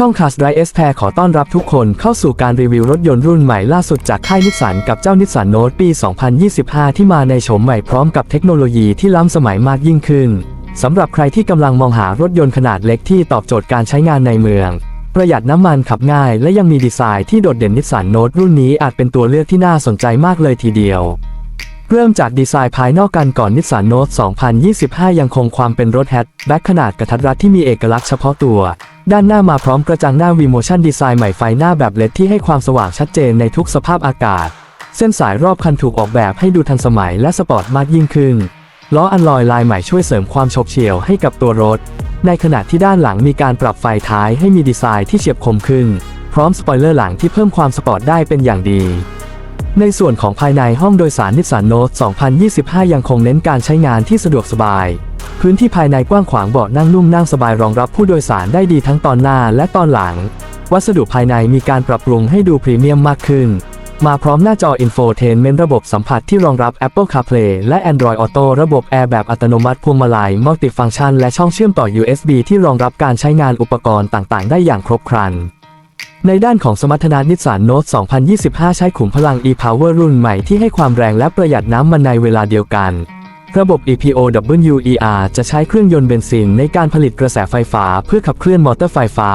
ช่อง Cars Drive S Pair ขอต้อนรับทุกคนเข้าสู่การรีวิวรถยนต์รุ่นใหม่ล่าสุดจากค่ายนิสสันกับเจ้านิสสันโน e ปี 2025 ที่มาในโฉมใหม่พร้อมกับเทคโนโลยีที่ล้ำสมัยมากยิ่งขึ้น สำหรับใครที่กำลังมองหารถยนต์ขนาดเล็กที่ตอบโจทย์การใช้งานในเมือง ประหยัดน้ำมันขับง่ายและยังมีดีไซน์ที่โดดเด่นนิสสันโน e รุ่นนี้อาจเป็นตัวเลือกที่น่าสนใจมากเลยทีเดียว เริ่มจากดีไซน์ภายนอกกันก่อนนิสสันโน e 2025 ยังคงความเป็นรถแฮชแบ็คขนาดกระทัดรัดที่มีเอกลักษณ์เฉพาะตัว ด้านหน้ามาพร้อมกระจังหน้า V-Motion ดีไซน์ใหม่ไฟหน้าแบบเลดที่ให้ความสว่างชัดเจนในทุกสภาพอากาศ เส้นสายรอบคันถูกออกแบบให้ดูทันสมัยและสปอร์ตมากยิ่งขึ้น ล้ออัลลอยลายใหม่ช่วยเสริมความโฉบเฉี่ยวให้กับตัวรถ ในขณะที่ด้านหลังมีการปรับไฟท้ายให้มีดีไซน์ที่เฉียบคมขึ้น พร้อมสปอยเลอร์หลังที่เพิ่มความสปอร์ตได้เป็นอย่างดี ในส่วนของภายในห้องโดยสารนิสสันโน e 2025 ยังคงเน้นการใช้งานที่สะดวกสบาย พื้นที่ภายในกว้างขวางเบาะนั่งนุ่มนั่งสบายรองรับผู้โดยสารได้ดีทั้งตอนหน้าและตอนหลัง วัสดุภายในมีการปรับปรุงให้ดูพรีเมียมมากขึ้น มาพร้อมหน้าจอ Infotainment ระบบสัมผัสที่รองรับ Apple CarPlay และ Android Auto ระบบแอร์แบบอัตโนมัติพวงมาลัยมัลติฟังชัน และช่องเชื่อมต่อ USB ที่รองรับการใช้งานอุปกรณ์ต่าง ๆ ได้อย่างครบครัน ในด้านของสมรรถนะนิสสันโน e 2025 ใช้ขุมพลัง e-power รุ่นใหม่ที่ให้ความแรงและประหยัดน้ำมันในเวลาเดียวกัน ระบบ EPOWER จะใช้เครื่องยนต์เบนซินในการผลิตกระแสไฟฟ้าเพื่อขับเคลื่อนมอเตอร์ไฟฟ้า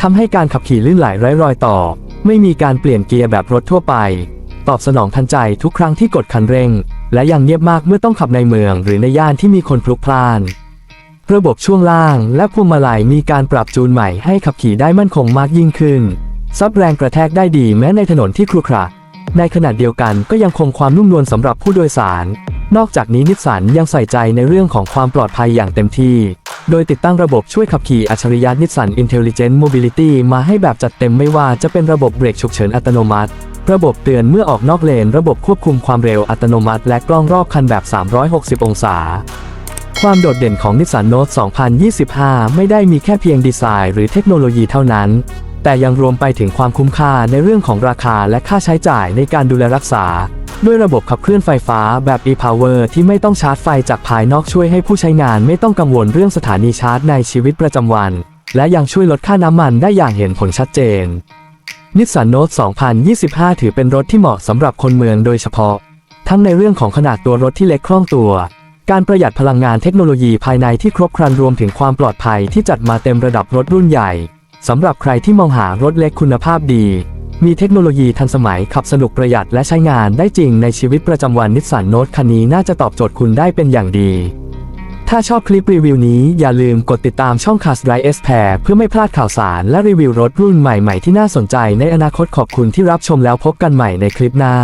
ทำให้การขับขี่ลื่นไหลไร้รอยต่อ ไม่มีการเปลี่ยนเกียร์แบบรถทั่วไป ตอบสนองทันใจทุกครั้งที่กดคันเร่ง และยังเงียบมากเมื่อต้องขับในเมือง หรือในย่านที่มีคนพลุกพล่าน ระบบช่วงล่างและพวงมาลัยมีการปรับจูนใหม่ให้ขับขี่ได้มั่นคงมากยิ่งขึ้น ซับแรงกระแทกได้ดีแม้ในถนนที่ครุขระ ในขณะเดียวกันก็ยังคงความนุ่มนวลสำหรับผู้โดยสาร นอกจากนี้นิสสันยังใส่ใจในเรื่องของความปลอดภัยอย่างเต็มที่ โดยติดตั้งระบบช่วยขับขี่อัจฉริยะนิสสัน Intelligent Mobility มาให้แบบจัดเต็มไม่ว่าจะเป็นระบบเบรกฉุกเฉินอัตโนมัติ ระบบเตือนเมื่อออกนอกเลน ระบบควบคุมความเร็วอัตโนมัติ และกล้องรอบคันแบบ 360 องศา ความโดดเด่นของนิสสันโน e 2025 ไม่ได้มีแค่เพียงดีไซน์หรือเทคโนโลยีเท่านั้น แต่ยังรวมไปถึงความคุ้มค่าในเรื่องของราคาและค่าใช้จ่ายในการดูแลรักษา ด้วยระบบขับเคลื่อนไฟฟ้าแบบ e-power ที่ไม่ต้องชาร์จไฟจากภายนอกช่วยให้ผู้ใช้งานไม่ต้องกังวลเรื่องสถานีชาร์จในชีวิตประจำวัน และยังช่วยลดค่าน้ำมันได้อย่างเห็นผลชัดเจนนิสสันโน e 2025 ถือเป็นรถที่เหมาะสำหรับคนเมืองโดยเฉพาะ ทั้งในเรื่องของขนาดตัวรถที่เล็กคล่องตัว การประหยัดพลังงานเทคโนโลยีภายในที่ครบครันรวมถึงความปลอดภัยที่จัดมาเต็มระดับรถรุ่นใหญ่สำหรับใครที่มองหารถเล็กคุณภาพดี มีเทคโนโลยีทันสมัยขับสนุกประหยัดและใช้งานได้จริงในชีวิตประจำวันนิสสันโน e คันนี้น่าจะตอบโจทย์คุณได้เป็นอย่างดี ถ้าชอบคลิปรีวิวนี้อย่าลืมกดติดตามช่อง Cars Drive S Pair เพื่อไม่พลาดข่าวสารและรีวิวรถรุ่นใหม่ๆที่น่าสนใจในอนาคตขอบคุณที่รับชมแล้วพบกันใหม่ในคลิปหน้า